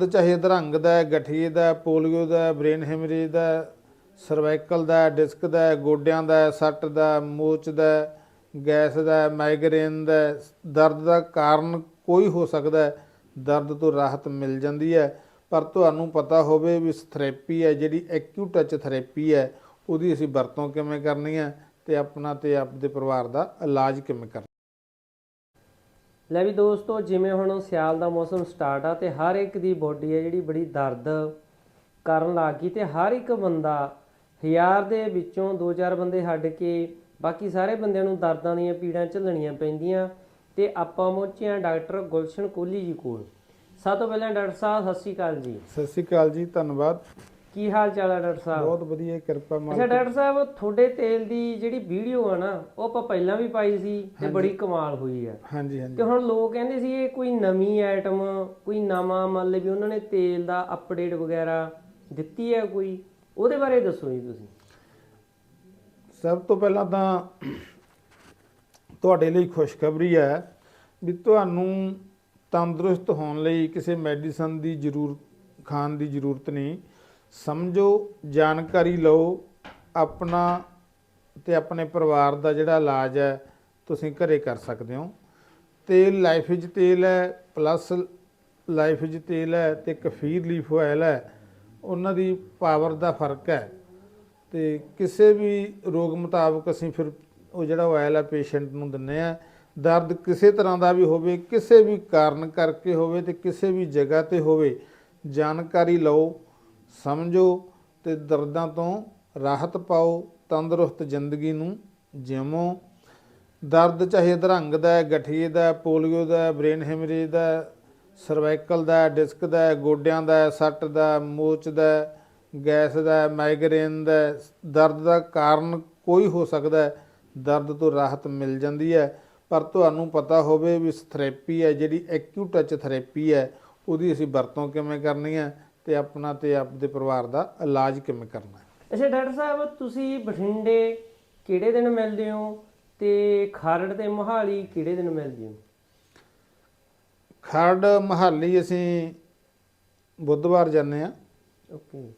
ਤੇ ਚਾਹੇ ਦਰੰਗ ਦਾ ਗਠੀਏ ਦਾ ਪੋਲੀਓ ਦਾ ਹੈ, ਬ੍ਰੇਨ ਹੈਮਰੇਜ ਦਾ ਸਰਵਾਈਕਲ ਦਾ ਡਿਸਕ ਦਾ ਗੋਡਿਆਂ ਦਾ ਸੱਟ ਦਾ ਮੋਚ ਦਾ ਗੈਸ ਦਾ ਹੈ, ਮਾਈਗ੍ਰੇਨ ਦਾ ਦਰਦ ਦਾ ਕਾਰਨ ਕੋਈ ਹੋ ਸਕਦਾ ਹੈ ਦਰਦ ਤੋਂ ਰਾਹਤ ਮਿਲ ਜਾਂਦੀ ਹੈ ਪਰ ਤੁਹਾਨੂੰ ਪਤਾ ਹੋਵੇ ਵੀ ਇਸ ਥੈਰੇਪੀ ਹੈ ਜਿਹੜੀ ਐਕਿਊਟ ਟੱਚ ਥੈਰੇਪੀ ਹੈ ਉਹਦੀ ਅਸੀਂ ਵਰਤੋਂ ਕਿਵੇਂ ਕਰਨੀ ਹੈ ਤੇ ਆਪਣਾ ਤੇ ਆਪਦੇ ਪਰਿਵਾਰ ਦਾ ਇਲਾਜ ਕਿਵੇਂ ਕਰਨਾ ਲੈ ਵੀ ਦੋਸਤੋ, ਜਿਵੇਂ ਹੁਣ ਸਿਆਲ ਦਾ ਮੌਸਮ ਸਟਾਰਟ ਆ ਤੇ ਹਰ ਇੱਕ ਦੀ ਬੋਡੀ ਹੈ ਜਿਹੜੀ ਬੜੀ ਦਰਦ ਕਰਨ ਲੱਗ ਗਈ ਤੇ ਹਰ ਇੱਕ ਬੰਦਾ ਹਜ਼ਾਰ ਦੇ ਵਿੱਚੋਂ 2-4 ਬੰਦੇ ਹੱਡ ਕੇ ਬਾਕੀ ਸਾਰੇ ਬੰਦਿਆਂ ਨੂੰ ਦਰਦਾਂ ਦੀਆਂ ਪੀੜਾਂ ਝੱਲਣੀਆਂ ਪੈਂਦੀਆਂ ਤੇ ਆਪਾਂ ਪਹੁੰਚੇ ਹਾਂ ਡਾਕਟਰ ਗੁਲਸ਼ਨ ਕੋਹਲੀ ਜੀ ਕੋਲ। ਸਭ ਤੋਂ ਪਹਿਲਾਂ ਡਾਕਟਰ ਸਾਹਿਬ, ਸਤਿ ਸ਼੍ਰੀ ਅਕਾਲ ਜੀ। ਸਤਿ ਸ਼੍ਰੀ ਅਕਾਲ ਜੀ, ਧੰਨਵਾਦ। ਕੀ ਹਾਲ ਚਾਲ ਹੈ ਡਾਕਟਰ ਸਾਹਿਬ? ਬਹੁਤ ਵਧੀਆ ਕਿਰਪਾ ਅੱਛਾ ਮਾਲਕ ਡਾਕਟਰ ਸਾਹਿਬ ਤੁਹਾਡੇ ਤੇਲ ਦੀ ਜਿਹੜੀ ਵੀਡੀਓ ਆ ਨਾ ਉਹ ਆਪਾਂ ਪਹਿਲਾਂ ਵੀ ਪਾਈ ਸੀ ਤੇ ਬੜੀ ਕਮਾਲ ਹੋਈ ਆ। ਹਾਂਜੀ ਹਾਂਜੀ। ਤੇ ਹੁਣ ਲੋਕ ਕਹਿੰਦੇ ਸੀ ਇਹ ਕੋਈ ਨਵੀਂ ਆਈਟਮ ਕੋਈ ਨਵਾਂ ਮੰਨ ਲਓ ਵੀ ਉਹਨਾਂ ਨੇ ਤੇਲ ਦਾ ਅਪਡੇਟ ਵਗੈਰਾ ਦਿੱਤੀ ਹੈ ਕੋਈ ਉਹਦੇ ਬਾਰੇ ਦੱਸੋ ਜੀ ਤੁਸੀਂ। ਸਭ ਤੋਂ ਪਹਿਲਾਂ ਤਾਂ ਤੁਹਾਡੇ ਲਈ ਖੁਸ਼ਖਬਰੀ ਹੈ ਵੀ ਤੁਹਾਨੂੰ ਤੰਦਰੁਸਤ ਹੋਣ ਲਈ ਕਿਸੇ ਮੈਡੀਸਨ ਦੀ ਜ਼ਰੂਰ ਖਾਣ ਦੀ ਜ਼ਰੂਰਤ ਨਹੀਂ ਸਮਝੋ, ਜਾਣਕਾਰੀ ਲਓ, ਆਪਣਾ ਤੇ ਆਪਣੇ ਪਰਿਵਾਰ ਦਾ ਜਿਹੜਾ ਇਲਾਜ ਹੈ, ਤੁਸੀਂ ਘਰੇ ਕਰ ਸਕਦੇ ਹੋ। ਤੇਲ ਲਾਈਫ ਵਿੱਚ ਤੇਲ ਹੈ, ਪਲੱਸ ਲਾਈਫ ਵਿੱਚ ਤੇਲ ਹੈ ਤੇ ਕਫੀਰ ਲੀਫ ਆਇਲ ਹੈ, ਉਹਨਾਂ ਦੀ ਪਾਵਰ ਦਾ ਫ਼ਰਕ ਹੈ। ਤੇ ਕਿਸੇ ਵੀ ਰੋਗ ਮੁਤਾਬਕ ਅਸੀਂ ਫਿਰ ਉਹ ਜਿਹੜਾ ਆਇਲ ਹੈ, ਪੇਸ਼ੈਂਟ ਨੂੰ ਦਿੰਨੇ ਆ ਦਰਦ ਕਿਸੇ ਤਰ੍ਹਾਂ ਦਾ ਵੀ ਹੋਵੇ, ਕਿਸੇ ਵੀ ਕਾਰਨ ਕਰਕੇ ਹੋਵੇ ਤੇ ਕਿਸੇ ਵੀ ਜਗ੍ਹਾ ਤੇ ਹੋਵੇ, ਜਾਣਕਾਰੀ ਲਓ। ਸਮਝੋ ਤੇ ਦਰਦਾਂ ਤੋਂ ਰਾਹਤ ਪਾਓ ਤੰਦਰੁਸਤ ਜ਼ਿੰਦਗੀ ਨੂੰ ਜਿਵੋ ਦਰਦ ਚਾਹੇ ਅਧਰੰਗ ਦਾ ਗਠੀਏ ਦਾ ਪੋਲੀਓ ਦਾ ਹੈ, ਬ੍ਰੇਨ ਹੈਮਰੇਜ ਦਾ ਸਰਵਾਈਕਲ ਦਾ ਡਿਸਕ ਦਾ ਗੋਡਿਆਂ ਦਾ ਸੱਟ ਦਾ ਮੋਚ ਦਾ ਗੈਸ ਦਾ ਹੈ, ਮਾਈਗ੍ਰੇਨ ਦਾ ਦਰਦ ਦਾ ਕਾਰਨ ਕੋਈ ਹੋ ਸਕਦਾ ਹੈ ਦਰਦ ਤੋਂ ਰਾਹਤ ਮਿਲ ਜਾਂਦੀ ਹੈ ਪਰ ਤੁਹਾਨੂੰ ਪਤਾ ਹੋਵੇ ਵੀ ਇਸ ਥੈਰੇਪੀ ਹੈ ਜਿਹੜੀ ਐਕਿਊਟ ਟੱਚ ਥੈਰੇਪੀ ਹੈ ਉਹਦੀ ਅਸੀਂ ਵਰਤੋਂ ਕਿਵੇਂ ਕਰਨੀ ਹੈ ਤੇ ਆਪਣਾ ਤੇ ਆਪਦੇ ਪਰਿਵਾਰ ਦਾ ਇਲਾਜ ਕਿਵੇਂ ਕਰਨਾ ਹੈ? ਅੱਛਾ ਡਾਕਟਰ ਸਾਹਿਬ ਤੁਸੀਂ ਬਠਿੰਡੇ ਕਿਹੜੇ ਦਿਨ ਮਿਲਦੇ ਹੋ ਤੇ ਖਰੜ ਤੇ ਮੋਹਾਲੀ ਕਿਹੜੇ ਦਿਨ ਮਿਲਦੇ ਹੋ? ਖਰੜ ਮਹਾਲੀ ਅਸੀਂ ਬੁੱਧਵਾਰ ਜਾਂਦੇ ਆ ਓਕੇ।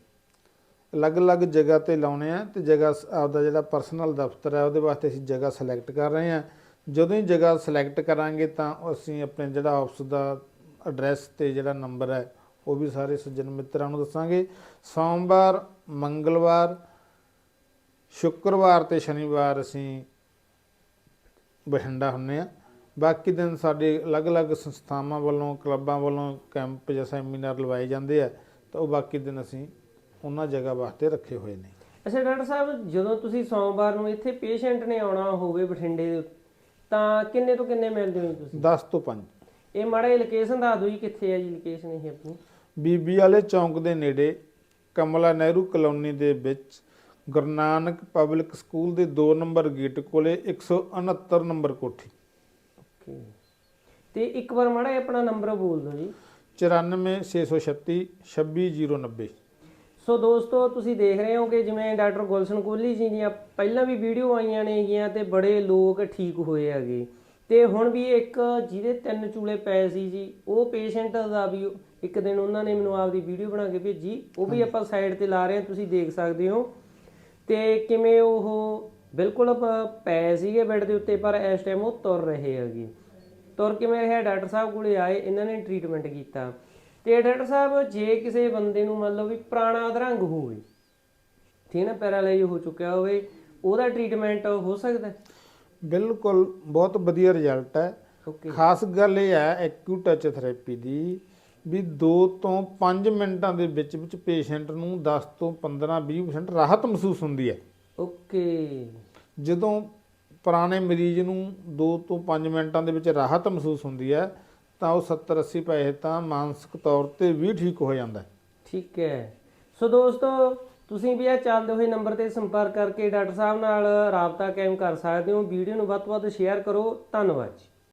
ਅਲੱਗ-ਅਲੱਗ ਜਗ੍ਹਾ ਤੇ ਲਾਉਣੇ ਆ ਤੇ ਜਗ੍ਹਾ ਆਪਦਾ ਜਿਹੜਾ ਪਰਸਨਲ ਦਫ਼ਤਰ ਹੈ ਉਹਦੇ ਵਾਸਤੇ ਅਸੀਂ ਜਗ੍ਹਾ ਸਿਲੈਕਟ ਕਰ ਰਹੇ ਆ ਜਦੋਂ ਹੀ ਜਗ੍ਹਾ ਸਿਲੈਕਟ ਕਰਾਂਗੇ ਤਾਂ ਅਸੀਂ ਆਪਣੇ ਜਿਹੜਾ ਆਫਿਸ ਦਾ ਐਡਰੈਸ ਤੇ ਜਿਹੜਾ ਨੰਬਰ ਹੈ ਉਹ ਵੀ ਸਾਰੇ ਸੱਜਣ ਮਿੱਤਰਾਂ ਨੂੰ ਦੱਸਾਂਗੇ। ਸੋਮਵਾਰ ਮੰਗਲਵਾਰ ਸ਼ੁੱਕਰਵਾਰ ਤੇ ਸ਼ਨੀਵਾਰ ਅਸੀਂ ਬਠਿੰਡਾ ਹੁੰਨੇ ਆ। ਬਾਕੀ ਦਿਨ ਸਾਡੇ ਅਲੱਗ-ਅਲੱਗ ਸੰਸਥਾਵਾਂ ਵੱਲੋਂ ਕਲੱਬਾਂ ਵੱਲੋਂ ਕੈਂਪ ਜਾਂ ਸੈਮੀਨਾਰ ਲਵਾਏ ਜਾਂਦੇ ਆ। ਤਾਂ ਉਹ ਬਾਕੀ ਦਿਨ ਅਸੀਂ ਉਹਨਾਂ ਜਗ੍ਹਾ ਵਾਸਤੇ ਰੱਖੇ ਹੋਏ ਨੇ। ਅੱਛਾ ਡਾਕਟਰ ਸਾਹਿਬ ਜਦੋਂ ਤੁਸੀਂ ਸੋਮਵਾਰ ਨੂੰ ਇੱਥੇ ਪੇਸ਼ੈਂਟ ਨੇ ਆਉਣਾ ਹੋਵੇ ਬਠਿੰਡੇ ਤਾਂ ਕਿੰਨੇ ਤੋਂ ਕਿੰਨੇ ਮਿਲਦੇ ਹੋ ਤੁਸੀਂ? 10 ਤੋਂ 5 ਇਹ ਮਾੜਾ ਜਿਹਾ ਲੋਕੇਸ਼ਨ ਦੱਸ ਦਿਓ ਜੀ ਕਿੱਥੇ ਹੈ ਜੀ ਲੋਕੇਸ਼ਨ ਇਹ ਆਪਣੀ। ਬੀਬੀ ਵਾਲੇ ਚੌਂਕ ਦੇ ਨੇੜੇ ਕਮਲਾ ਨਹਿਰੂ ਕਲੋਨੀ ਦੇ ਵਿੱਚ ਗੁਰੂ ਨਾਨਕ ਪਬਲਿਕ ਸਕੂਲ ਦੇ 2 ਨੰਬਰ ਗੇਟ ਕੋਲੇ 169 ਨੰਬਰ ਕੋਠੀ। ਓਕੇ ਤੇ ਇੱਕ ਵਾਰ ਮਾੜਾ ਜਿਹਾ ਆਪਣਾ ਨੰਬਰ ਬੋਲ ਦਿਓ ਜੀ। 94636 26090 ਸੋ ਦੋਸਤੋ ਤੁਸੀਂ ਦੇਖ ਰਹੇ ਹੋ ਕਿ ਜਿਵੇਂ ਡਾਕਟਰ ਗੁਲਸ਼ਨ ਕੋਹਲੀ ਜੀ ਦੀਆਂ ਪਹਿਲਾਂ ਵੀ ਵੀਡੀਓ ਆਈਆਂ ਨੇਗੀਆਂ ਤੇ ਬੜੇ ਲੋਕ ਠੀਕ ਹੋਏ ਹੈਗੇ। ਤੇ ਹੁਣ ਵੀ ਇੱਕ ਜਿਹਦੇ ਤਿੰਨ ਚੂਲੇ ਪਏ ਸੀ ਜੀ ਉਹ ਪੇਸ਼ੈਂਟ ਦਾ ਵੀ ਇੱਕ ਦਿਨ ਉਹਨਾਂ ਨੇ ਮੈਨੂੰ ਆਪਦੀ ਵੀਡੀਓ ਬਣਾ ਕੇ ਭੇਜੀ ਉਹ ਵੀ ਆਪਾਂ ਸਾਈਡ ਤੇ ਲਾ ਰਹੇ ਹਾਂ ਤੁਸੀਂ ਦੇਖ ਸਕਦੇ ਹੋ। ਤੇ ਕਿਵੇਂ ਉਹ ਬਿਲਕੁਲ ਪਏ ਸੀਗੇ ਬੈੱਡ ਦੇ ਉੱਤੇ ਪਰ ਇਸ ਟਾਈਮ ਉਹ ਤੁਰ ਰਹੇ ਹੈਗੇ। ਤੁਰ ਕਿਵੇਂ ਰਿਹਾ ਡਾਕਟਰ ਸਾਹਿਬ ਕੋਲੇ ਆਏ ਇਹਨਾਂ ਨੇ ਟ੍ਰੀਟਮੈਂਟ ਕੀਤਾ। ਤੇ ਡਾਕਟਰ ਸਾਹਿਬ ਜੇ ਕਿਸੇ ਬੰਦੇ ਨੂੰ ਮੰਨ ਲਓ ਵੀ ਪੁਰਾਣਾ ਅਧਰੰਗ ਹੋਵੇ ਠੀਕ ਨਾ ਪੈਰਾਲਾਈਜ਼ ਹੋ ਚੁੱਕਿਆ ਹੋਵੇ ਉਹਦਾ ਟ੍ਰੀਟਮੈਂਟ ਹੋ ਸਕਦਾ ਹੈ? ਬਿਲਕੁਲ ਬਹੁਤ ਵਧੀਆ ਰਿਜ਼ਲਟ ਹੈ। ਖਾਸ ਗੱਲ ਇਹ ਹੈ ਐਕਿਊਟ ਟੱਚ ਥੈਰੇਪੀ ਦੀ ਵੀ 2 ਤੋਂ 5 ਮਿੰਟਾਂ ਦੇ ਵਿੱਚ ਵਿੱਚ ਪੇਸ਼ੈਂਟ ਨੂੰ 10 ਤੋਂ 15 20% ਰਾਹਤ ਮਹਿਸੂਸ ਹੁੰਦੀ ਹੈ। ਓਕੇ ਜਦੋਂ ਪੁਰਾਣੇ ਮਰੀਜ਼ ਨੂੰ 2 ਤੋਂ 5 ਮਿੰਟਾਂ ਦੇ ਵਿੱਚ ਰਾਹਤ ਮਹਿਸੂਸ ਹੁੰਦੀ ਹੈ ਤਾਂ ਉਹ 70 80 ਪੈਸੇ ਤਾਂ ਮਾਨਸਿਕ ਤੌਰ ਤੇ ਵੀ ਠੀਕ ਹੋ ਜਾਂਦਾ ਠੀਕ ਹੈ। ਸੋ ਦੋਸਤੋ ਤੁਸੀਂ ਵੀ ਇਹ ਚੱਲਦੇ ਹੋਏ ਨੰਬਰ ਤੇ ਸੰਪਰਕ ਕਰਕੇ ਡਾਕਟਰ ਸਾਹਿਬ ਨਾਲ ਰਾਬਤਾ ਕਾਇਮ ਕਰ ਸਕਦੇ ਹੋ। ਵੀਡੀਓ ਨੂੰ ਵੱਧ ਤੋਂ ਵੱਧ ਸ਼ੇਅਰ ਕਰੋ। ਧੰਨਵਾਦ ਜੀ।